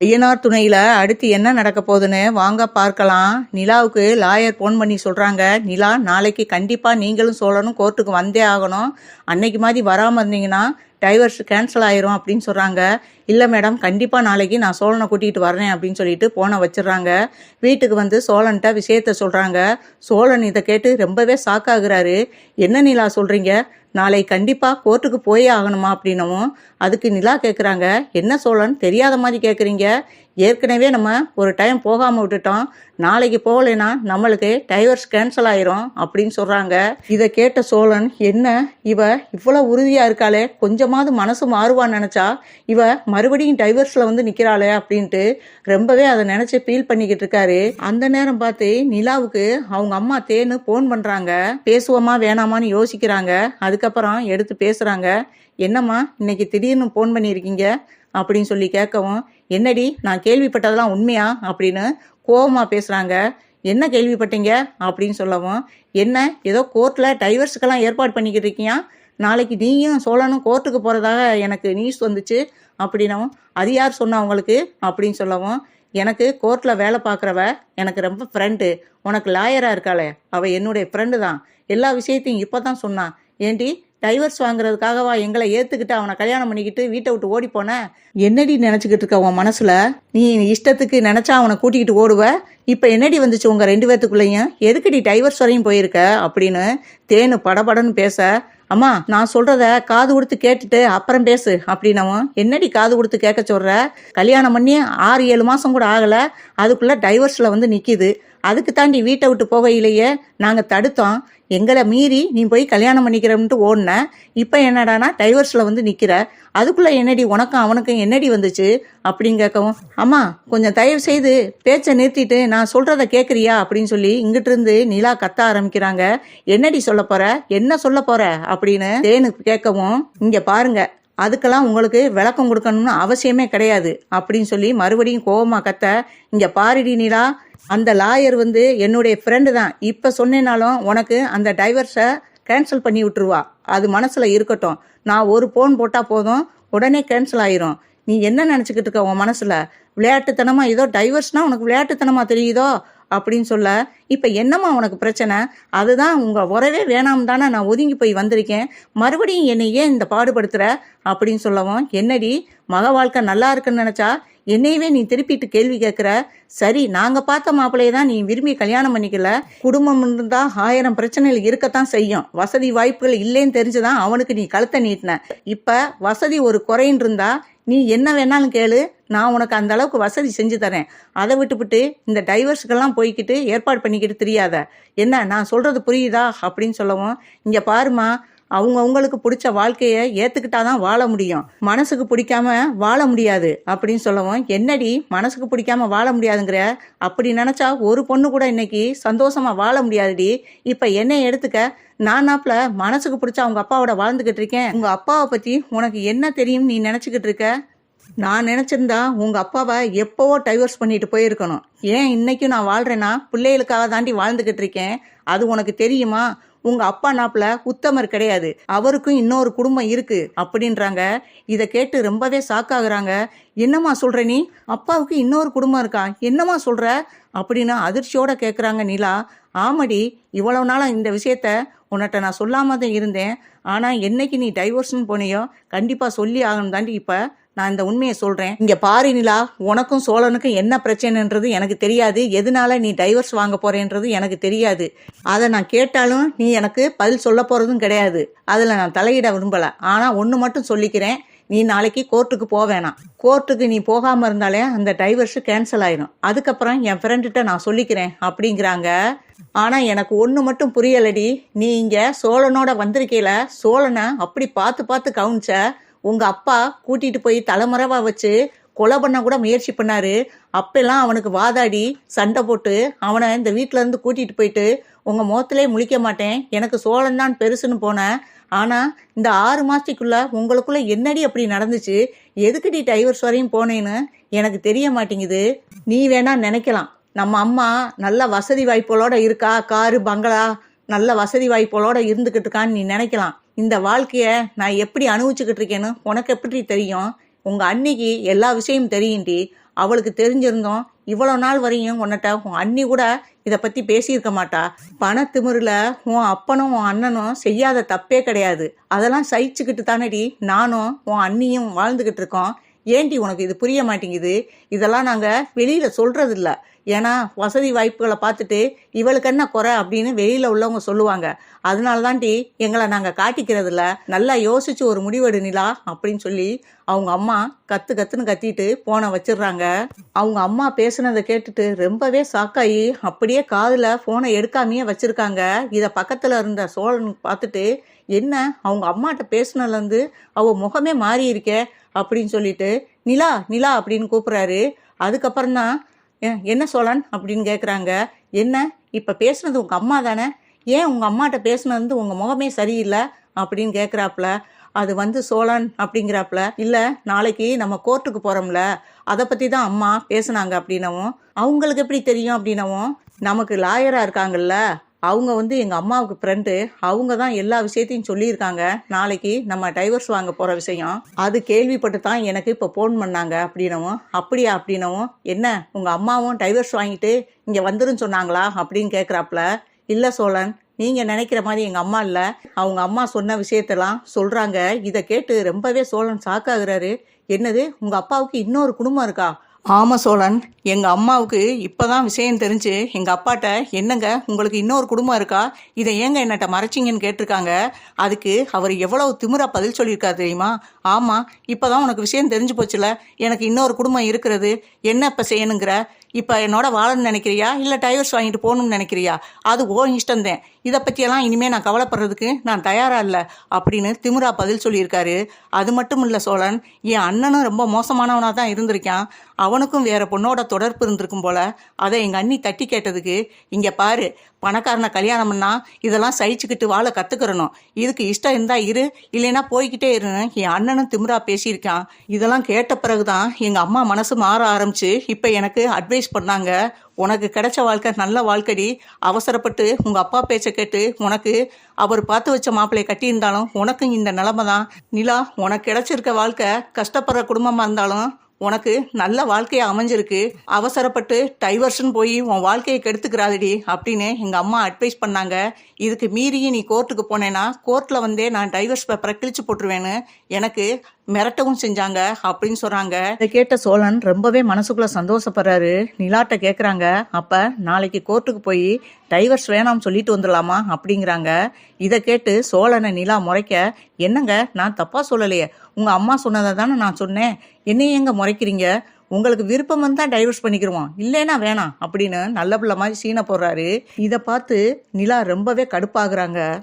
ஐயனார் துணையில அடுத்து என்ன நடக்க போகுதுன்னு வாங்க பார்க்கலாம். நிலாவுக்கு லாயர் ஃபோன் பண்ணி சொல்றாங்க. நிலா நாளைக்கு கண்டிப்பா நீங்களும் சோழனும் கோர்ட்டுக்கு வந்தே ஆகணும். அன்னைக்கு மாதிரி வராம இருந்தீங்கன்னா டைவர்ஸ் கேன்சல் ஆயிரும் அப்படின்னு சொல்கிறாங்க இல்லை மேடம் கண்டிப்பாக நாளைக்கு நான் சோழனை கூட்டிகிட்டு வரேன் அப்படின்னு சொல்லிட்டு போனை வச்சிடுறாங்க. வீட்டுக்கு வந்து சோழன்ட்ட விஷயத்த சொல்கிறாங்க சோழன் இதை கேட்டு ரொம்பவே சாக்காகிறாரு என்ன நிலா சொல்கிறீங்க நாளை கண்டிப்பாக கோர்ட்டுக்கு போயே ஆகணுமா அப்படின்னவும் அதுக்கு நிலா கேட்குறாங்க என்ன சோழன்? தெரியாத மாதிரி கேட்குறீங்க ஏற்கனவே நம்ம ஒரு டைம் போகாமல் விட்டுட்டோம். நாளைக்கு போகலைன்னா நம்மளுக்கு டைவர்ஸ் கேன்சல் ஆயிரும் அப்படின்னு சொல்கிறாங்க இதை கேட்ட சோழன் என்ன? இவ இவ்வளோ உறுதியாக இருக்காளே? கொஞ்சமாவது மனசு மாறுவான்னு நினச்சா இவ மறுபடியும் டைவர்ஸில் வந்து நிற்கிறாளே அப்படின்ட்டு ரொம்பவே அதை நினச்சி ஃபீல் பண்ணிக்கிட்டு இருக்காரு. அந்த நேரம் பார்த்து நிலாவுக்கு அவங்க அம்மா தேனு ஃபோன் பண்ணுறாங்க பேசுவோமா வேணாமான்னு யோசிக்கிறாங்க. அதுக்கப்புறம் எடுத்து பேசுகிறாங்க என்னம்மா இன்னைக்கு திடீர்னு ஃபோன் பண்ணியிருக்கீங்க? அப்படின்னு சொல்லி கேட்கவும் என்னடி நான் கேள்விப்பட்டதெல்லாம் உண்மையா? அப்படின்னு கோபமாக பேசுகிறாங்க என்ன கேள்விப்பட்டீங்க? அப்படின்னு சொல்லவும் என்ன ஏதோ கோர்ட்டில் டைவர்ஸுக்கெல்லாம் ஏற்பாடு பண்ணிக்கிட்டு இருக்கியா? நாளைக்கு நீயும் சோழனும் கோர்ட்டுக்கு போகிறதாக எனக்கு நியூஸ் வந்துச்சு. அப்படின்னவும் அது யார் சொன்னா உங்களுக்கு? அப்படின்னு சொல்லவும் எனக்கு கோர்ட்டில் வேலை பார்க்குறவ எனக்கு ரொம்ப ஃப்ரெண்டு உனக்கு லாயராக இருக்காளே. அவள் என்னுடைய ஃப்ரெண்டு தான். எல்லா விஷயத்தையும் இப்போ தான் சொன்னான் ஏண்டி டைவர்ஸ் வாங்குறதுக்காகவா எங்களை ஏற்றுக்கிட்டு அவனை கல்யாணம் பண்ணிக்கிட்டு வீட்டை விட்டு ஓடி போனேன் என்னடி நினச்சிக்கிட்டு இருக்க உன் மனசில்? நீ இஷ்டத்துக்கு நினச்சா அவனை கூட்டிக்கிட்டு ஓடுவ. இப்போ என்னடி வந்துச்சு உங்கள் ரெண்டு பேர்த்துக்குள்ளேயும் எதுக்குடி டைவர்ஸ் வரையும் போயிருக்க? அப்படின்னு தேனு படபடன்னு பேச அம்மா நான் சொல்றத காது கொடுத்து கேட்டுட்டு அப்புறம் பேசு அப்படின்னவும் என்னடி காது கொடுத்து கேட்க சொல்ற? கல்யாணம் பண்ணி ஆறு ஏழு மாசம் கூட ஆகல. அதுக்குள்ள டைவர்ஸ்ல வந்து நிக்கிது. அதுக்கு தாண்டி வீட்டை விட்டு போகையிலேயே நாங்கள் தடுத்தோம். எங்களை மீறி நீ போய் கல்யாணம் பண்ணிக்கிறோம்ட்டு ஓடின. இப்போ என்னடானா டைவர்ஸில் வந்து நிற்கிற அதுக்குள்ளே என்னடி உனக்கும் அவனுக்கும் என்னடி வந்துச்சு? அப்படின்னு கேட்கவும் அம்மா கொஞ்சம் தயவு செய்து பேச்சை நிறுத்திட்டு நான் சொல்கிறத கேட்குறியா அப்படின்னு சொல்லி இங்கிட்டிருந்து நிலா கத்த ஆரம்பிக்கிறாங்க. என்னடி சொல்ல போகிற என்ன சொல்ல போகிற அப்படின்னு தேனுக்கு கேட்கவும் இங்கே பாருங்க அதுக்கெல்லாம் உங்களுக்கு விளக்கம் கொடுக்கணும்னு அவசியமே கிடையாது. அப்படின்னு சொல்லி மறுபடியும் கோவமாக கத்த இங்கே பாருடி நிலா அந்த லாயர் வந்து என்னுடைய ஃப்ரெண்டு தான். இப்போ சொன்னேனாலும் உனக்கு அந்த டைவர்ஸை கேன்சல் பண்ணி விட்டுருவா. அது மனசில் இருக்கட்டும். நான் ஒரு ஃபோன் போட்டால் போதும். உடனே கேன்சல் ஆயிரும். நீ என்ன நினச்சிக்கிட்டு இருக்க உன் மனசில்? விளையாட்டுத்தனமா ஏதோ டைவர்ஸ்னால் உனக்கு விளையாட்டுத்தனமாக தெரியுதோ? அப்படின்னு சொல்ல இப்போ என்னம்மா உனக்கு பிரச்சனை? அதுதான் உங்கள் உறவே வேணாம் தானே நான் ஒதுங்கி போய் வந்திருக்கேன். மறுபடியும் என்னை ஏன் இந்த பாடுபடுத்துகிற அப்படின்னு சொல்லவும் என்னடி மக வாழ்க்கை நல்லா இருக்குன்னு நினச்சா என்னையவே நீ திருப்பிட்டு கேள்வி கேட்குற? சரி நாங்கள் பார்த்த மாப்பிள்ளையை தான் நீ விரும்பி கல்யாணம் பண்ணிக்கல. குடும்பம் இருந்தால் ஆயிரம் பிரச்சனைகள் இருக்கத்தான் செய்யும். வசதி வாய்ப்புகள் இல்லைன்னு தெரிஞ்சுதான் அவனுக்கு நீ கழுத்தை நீட்டின. இப்போ வசதி ஒரு குறைன்னு இருந்தா நீ என்ன வேணாலும் கேளு. நான் உனக்கு அந்த அளவுக்கு வசதி செஞ்சு தரேன். அதை விட்டுவிட்டு இந்த டைவர்ஸுக்கெல்லாம் போய்க்கிட்டு ஏற்பாடு பண்ணிக்கிட்டு தெரியாத. என்ன நான் சொல்கிறது புரியுதா? அப்படின்னு சொல்லவும் இங்கே பாருமா அவங்க அவங்களுக்கு பிடிச்ச வாழ்க்கையை ஏத்துக்கிட்டாதான் வாழ முடியும். மனசுக்கு பிடிக்காம வாழ முடியாது அப்படின்னு சொல்லவும் என்னடி மனசுக்கு பிடிக்காம வாழ முடியாதுங்கிற? அப்படி நினைச்சா ஒரு பொண்ணு கூட இன்னைக்கு சந்தோஷமா வாழ முடியாதுடி. இப்ப என்னை எடுத்துக்க நானாப்ல மனசுக்கு பிடிச்ச அவங்க அப்பாவோட வாழ்ந்துகிட்டு இருக்கேன். உங்க அப்பாவை பத்தி உனக்கு என்ன தெரியும் நீ நினைச்சுக்கிட்டு இருக்க? நான் நினச்சிருந்தா உங்கள் அப்பாவை எப்போவோ டைவர்ஸ் பண்ணிட்டு போயிருக்கணும். ஏன் இன்னைக்கும் நான் வாழ்கிறேன்னா பிள்ளைகளுக்காக தாண்டி வாழ்ந்துக்கிட்டு இருக்கேன். அது உனக்கு தெரியுமா? உங்க அப்பா நாப்புல உத்தமர் கிடையாது. அவருக்கும் இன்னொரு குடும்பம் இருக்கு அப்படின்றாங்க. இதை கேட்டு ரொம்பவே சாக்காகிறாங்க என்னம்மா சொல்ற நீ? அப்பாவுக்கு இன்னொரு குடும்பம் இருக்கா? என்னம்மா சொல்ற? அப்படின்னு அதிர்ச்சியோட கேட்குறாங்க நிலா. ஆமடி இவ்வளவு நாளாக இந்த விஷயத்த உன்கிட்ட நான் சொல்லாம தான் இருந்தேன். ஆனால் என்னைக்கு நீ டைவர்ஸ்னு போனியோ கண்டிப்பாக சொல்லி ஆகணும் தாண்டி இப்போ நான் இந்த உண்மையை சொல்றேன். இங்க பாரு நிலா உனக்கும் சோழனுக்கும் என்ன பிரச்சனைன்றது எனக்கு தெரியாது. எதனால நீ டைவர்ஸ் வாங்க போறேன்றது எனக்கு தெரியாது. அதை நான் கேட்டாலும் நீ எனக்கு பதில் சொல்ல போறதும் கிடையாது. அதுல நான் தலையிட விரும்பல. ஆனா ஒன்னு மட்டும் சொல்லிக்கிறேன். நீ நாளைக்கு கோர்ட்டுக்கு போவேணாம் கோர்ட்டுக்கு நீ போகாம இருந்தாலே அந்த டைவர்ஸ் கேன்சல் ஆயிடும் அதுக்கப்புறம் என் ஃப்ரெண்டுகிட்ட நான் சொல்லிக்கிறேன் அப்படிங்கிறாங்க. ஆனா எனக்கு ஒன்று மட்டும் புரியலடி. நீ இங்க சோழனோட வந்திருக்கையில சோழனை அப்படி பார்த்து பார்த்து கவுனிச்ச உங்க அப்பா கூட்டிட்டு போய் தலைமறைவா வச்சு கொலை பண்ண கூட முயற்சி பண்ணாரு. அப்பெல்லாம் அவனுக்கு வாதாடி சண்டை போட்டு அவனை இந்த வீட்ல இருந்து கூட்டிட்டு போயிட்டு உங்க முகத்திலே முழிக்க மாட்டேன் எனக்கு சோழன் தான் பெருசுன்னு போனேன் ஆனா இந்த ஆறு மாசத்துக்குள்ள உங்களுக்குள்ள என்னடி அப்படி நடந்துச்சு? எதுக்குடி டைவர்ஸ் வரையும் போனேன்னு எனக்கு தெரிய மாட்டேங்குது. நீ வேணா நினைக்கலாம். நம்ம அம்மா நல்ல வசதி வாய்ப்புகளோட இருக்கா? காரு பங்களா நல்ல வசதி வாய்ப்புகளோட இருந்துகிட்டு இருக்கான்னு நீ நினைக்கலாம். இந்த வாழ்க்கையை நான் எப்படி அனுபவிச்சுக்கிட்டு இருக்கேன்னு உனக்கு எப்படி தெரியும்? உங்கள் அன்னைக்கு எல்லா விஷயமும் தெரியும்டி. அவளுக்கு தெரிஞ்சிருந்தோம். இவ்வளோ நாள் வரையும் உன்கிட்ட உன் அண்ணி கூட இதை பற்றி பேசியிருக்க மாட்டா. பண திமிரில் உன் அப்பனும் உன் அண்ணனும் செய்யாத தப்பே கிடையாது. அதெல்லாம் சகிச்சுக்கிட்டு தானடி நானும் உன் அண்ணியும் வாழ்ந்துக்கிட்டு இருக்கோம். ஏண்டி உனக்கு இது புரிய மாட்டேங்குது? இதெல்லாம் நாங்கள் வெளியில் சொல்கிறதில்ல ஏன்னா வசதி வாய்ப்புகளை பார்த்துட்டு இவளுக்கு என்ன குறை அப்படின்னு வெளியில் உள்ளவங்க சொல்லுவாங்க. அதனால தான்டி எங்களை நாங்கள் காட்டிக்கிறதுல நல்லா யோசிச்சு ஒரு முடிவெடு நிலா அப்படின்னு சொல்லி அவங்க அம்மா கத்து கத்துன்னு கத்திட்டு போனை வச்சிடுறாங்க. அவங்க அம்மா பேசுனதை கேட்டுட்டு ரொம்பவே சாக்காயி அப்படியே காதில் ஃபோனை எடுக்காமையே வச்சிருக்காங்க. இதை பக்கத்தில் இருந்த சோழன் பார்த்துட்டு என்ன அவங்க அம்மாட்ட பேசுனதுலேருந்து அவள் முகமே மாறி இருக்கே அப்படின்னு சொல்லிட்டு நிலா நிலா அப்படின்னு கூப்பிட்றாரு. அதுக்கப்புறம் தான் என்ன சோழன் அப்படின்னு கேட்குறாங்க என்ன? இப்போ பேசுனது உங்கள் அம்மா தானே? ஏன் உங்கள் அம்மாட்ட பேசுனது வந்து உங்கள் முகமே சரியில்லை? அப்படின்னு கேட்குறாப்புல அது வந்து சோழன் அப்படிங்கிறாப்புல. இல்லை நாளைக்கு நம்ம கோர்ட்டுக்கு போகிறோம்ல அதை பற்றி தான் அம்மா பேசுனாங்க அப்படின்னவும். அவங்களுக்கு எப்படி தெரியும் அப்படின்னவும். நமக்கு லாயராக இருக்காங்கல்ல. அவங்க வந்து எங்கள் அம்மாவுக்கு ஃப்ரெண்டு அவங்க தான் எல்லா விஷயத்தையும் சொல்லியிருக்காங்க. நாளைக்கு நம்ம டைவர்ஸ் வாங்க போகிற விஷயம். அது கேள்விப்பட்டு தான் எனக்கு இப்போ ஃபோன் பண்ணாங்க அப்படின்னவும் அப்படியா அப்படின்னவும் என்ன உங்கள் அம்மாவும் டைவர்ஸ் வாங்கிட்டு இங்கே வந்துருன்னு சொன்னாங்களா? அப்படின்னு கேட்குறாப்புல இல்லை சோழன் நீங்கள் நினைக்கிற மாதிரி எங்கள் அம்மா இல்லை. அவங்க அம்மா சொன்ன விஷயத்தெல்லாம் சொல்கிறாங்க இதை கேட்டு ரொம்பவே சோழன் ஷாக்காகிறாரு என்னது உங்கள் அப்பாவுக்கு இன்னொரு குடும்பம் இருக்கா? ஆமாம் சோழன் எங்கள் அம்மாவுக்கு இப்போ தான் விஷயம் தெரிஞ்சு எங்கள் அப்பாட்ட என்னங்க உங்களுக்கு இன்னொரு குடும்பம் இருக்கா? இதை ஏங்க என்னட்ட மறைச்சிங்கன்னு கேட்டிருக்காங்க? அதுக்கு அவர் எவ்வளவு திமிரா பதில் சொல்லியிருக்காரு தெரியுமா? ஆமாம் இப்போ தான் உனக்கு விஷயம் தெரிஞ்சு போச்சுல எனக்கு இன்னொரு குடும்பம் இருக்கிறது என்ன இப்போ செய்யணுங்கிற? இப்போ என்னோட வாழன்னு நினைக்கிறியா? இல்லை டைவர்ஸ் வாங்கிட்டு போகணும்னு நினைக்கிறியா? அது ஓ இஷ்டந்தேன் இதை பற்றியெல்லாம் இனிமேல் நான் கவலைப்படுறதுக்கு நான் தயாராக இல்லை அப்படின்னு திமிரா பதில் சொல்லியிருக்காரு. அது மட்டும் இல்லை சோழன் என் அண்ணனும் ரொம்ப மோசமானவனாக தான் இருந்திருக்கான். அவனுக்கும் வேற பொண்ணோட தொடர்பு இருந்திருக்கும் போல. அதை எங்கள் அண்ணி தட்டி கேட்டதுக்கு இங்கே பாரு பணக்காரனை கல்யாணம் பண்ணா இதெல்லாம் சகிச்சுக்கிட்டு வாழ கற்றுக்கிறணும் இதுக்கு இஷ்டம் இருந்தால் இரு இல்லைன்னா போய்கிட்டே இருன்னு என் அண்ணனும் திமிரா பேசியிருக்கான். இதெல்லாம் கேட்ட பிறகு தான் எங்கள் அம்மா மனசு மாற ஆரம்பிச்சு இப்போ எனக்கு அட்வைஸ் பண்ணாங்க. உனக்கு கிடைச்ச வாழ்க்கை நல்ல வாழ்க்கடி. அவசரப்பட்டு உங்கள் அப்பா பேச்சை கேட்டு உனக்கு அவர் பார்த்து வச்ச மாப்பிள்ளையை கட்டியிருந்தாலும் உனக்கும் இந்த நிலமை தான் நிலா உனக்கு கிடைச்சிருக்க வாழ்க்கை கஷ்டப்படுற குடும்பமாக இருந்தாலும் உனக்கு நல்ல வாழ்க்கையை அமைஞ்சிருக்கு. அவசரப்பட்டு டைவர்ஷன் போய் உன் வாழ்க்கையை கெடுத்துக்கிறாதடி அப்படின்னு எங்கள் அம்மா அட்வைஸ் பண்ணாங்க. இதுக்கு மீறியும் நீ கோர்ட்டுக்கு போனேன்னா கோர்ட்டில் வந்தே நான் டைவர்ஸ் பேப்பரை கிழிச்சு போட்டுருவேன்னு எனக்கு மிரட்டவும் செஞ்சாங்க அப்படின்னு சொல்றாங்க இதை கேட்ட சோழன் ரொம்பவே மனசுக்குள்ள சந்தோஷப்படுறாரு. நிலாட்ட கேட்குறாங்க அப்ப நாளைக்கு கோர்ட்டுக்கு போய் டைவர்ஸ் வேணாம்னு சொல்லிட்டு வந்துடலாமா அப்படிங்கிறாங்க. இதை கேட்டு சோழனை நிலா முறைக்க என்னங்க நான் தப்பா சொல்லலையே. உங்க அம்மா சொன்னதை தானே நான் சொன்னேன். என்னையும் எங்க முறைக்கிறீங்க? உங்களுக்கு விருப்பம் வந்தா டைவர்ஸ் பண்ணிக்கிருவோம். இல்லைன்னா வேணாம். அப்படின்னு நல்ல பிள்ளை மாதிரி சீனை போடுறாரு. இதை பார்த்து நிலா ரொம்பவே கடுப்பாகுறாங்க.